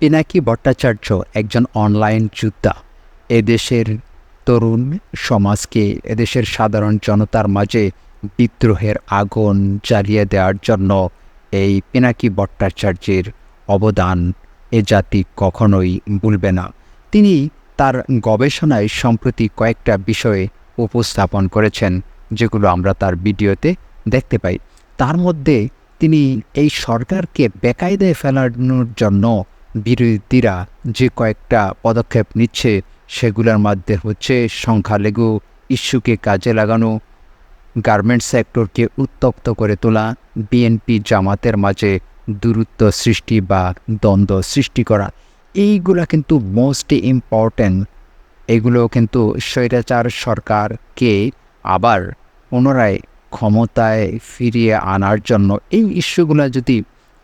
পিনাকি ভট্টাচার্য একজন অনলাইন যোদ্ধা। এদেশের তরুণ সমাজকে, এদেশের সাধারণ জনতার মাঝে বিদ্রোহের আগুন জ্বালিয়ে দেওয়ার জন্য এই পিনাকি ভট্টাচার্যের অবদান এ জাতি কখনোই ভুলবে না। তিনি তার গবেষণায় সম্প্রতি কয়েকটা বিষয়ে উপস্থাপন করেছেন, যেগুলো আমরা তার ভিডিওতে দেখতে পাই। তার মধ্যে তিনি এই সরকারকে বেকায়দায় ফেলানোর জন্য বিরোধীরা যে কয়েকটা পদক্ষেপ নিচ্ছে, সেগুলোর মধ্যে হচ্ছে সংখ্যালঘু ইস্যুকে কাজে লাগানো, গার্মেন্টস সেক্টরকে উত্তপ্ত করে তোলা, বিএনপি জামাতের মাঝে দূরত্ব সৃষ্টি বা দ্বন্দ্ব সৃষ্টি করা। এইগুলা কিন্তু মোস্ট ইম্পর্ট্যান্ট এগুলো কিন্তু স্বৈরাচার সরকারকে আবার পুনরায় ক্ষমতায় ফিরিয়ে আনার জন্য এই ইস্যুগুলো যদি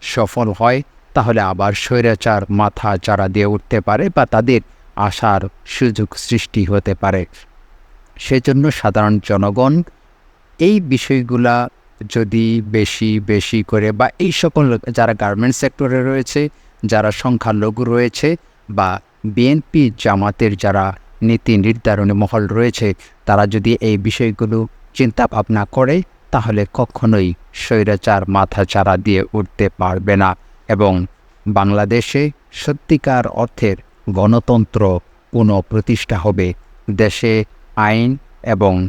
সফল হয় তাহলে আবার স্বৈরাচার মাথা চারা দিয়ে উঠতে পারে বা তাদের আসার সুযোগ সৃষ্টি হতে পারে। সেজন্য সাধারণ জনগণ এই বিষয়গুলা যদি বেশি বেশি করে বা এই সকল যারা গার্মেন্টস সেক্টরে রয়েছে, যারা সংখ্যালঘু রয়েছে বা বিএনপি জামাতের যারা নীতি নির্ধারণী মহল রয়েছে, তারা যদি এই বিষয়গুলো চিন্তা ভাবনা করে, তাহলে কখনোই স্বৈরাচার মাথা চারা দিয়ে উঠতে পারবে না। এবং বাংলাদেশে সত্যিকার অর্থের গণতন্ত্র পুনঃপ্রতিষ্ঠা হবে, দেশে আইন এবং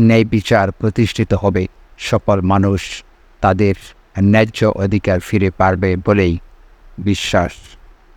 ন্যায় বিচার প্রতিষ্ঠিত হবে। সকল মানুষ তাদের ন্যায্য অধিকার ফিরে পারবে বলেই বিশ্বাস।